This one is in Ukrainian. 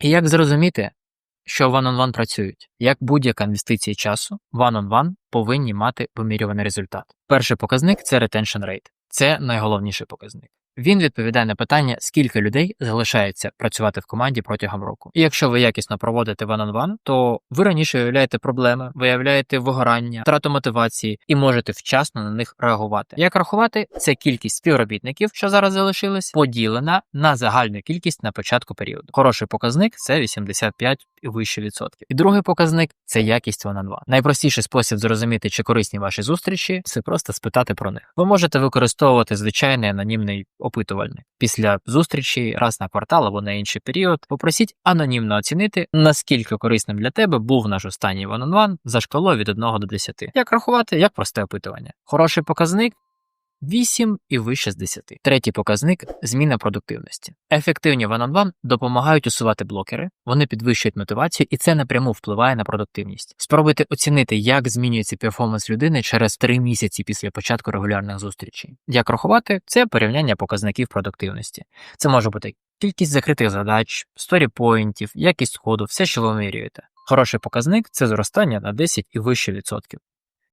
І як зрозуміти, що one-on-one працюють? Як будь-яка інвестиція часу, one-on-one повинні мати вимірюваний результат. Перший показник це retention rate. Це найголовніший показник. Він відповідає на питання, скільки людей залишається працювати в команді протягом року. І якщо ви якісно проводите one-on-one, то ви раніше виявляєте проблеми, виявляєте вигорання, втрату мотивації і можете вчасно на них реагувати. Як рахувати, це кількість співробітників, що зараз залишились, поділена на загальну кількість на початку періоду. Хороший показник це 85 і вище відсотків. І другий показник це якість one-on-one. Найпростіший спосіб зрозуміти, чи корисні ваші зустрічі, це просто спитати про них. Ви можете використовувати звичайний анонімний опитувальник. Після зустрічі раз на квартал або на інший період попросіть анонімно оцінити, наскільки корисним для тебе був наш останній one-on-one за шкалою від 1 до 10. Як рахувати, як просте опитування. Хороший показник 8 і вище з 10. Третій показник зміна продуктивності. Ефективні one-on-one допомагають усувати блокери, вони підвищують мотивацію, і це напряму впливає на продуктивність. Спробуйте оцінити, як змінюється перформанс людини через 3 місяці після початку регулярних зустрічей. Як рахувати, це порівняння показників продуктивності. Це може бути кількість закритих задач, сторіпоінтів, якість коду, все, що ви вимірюєте. Хороший показник це зростання на 10 і вище відсотків.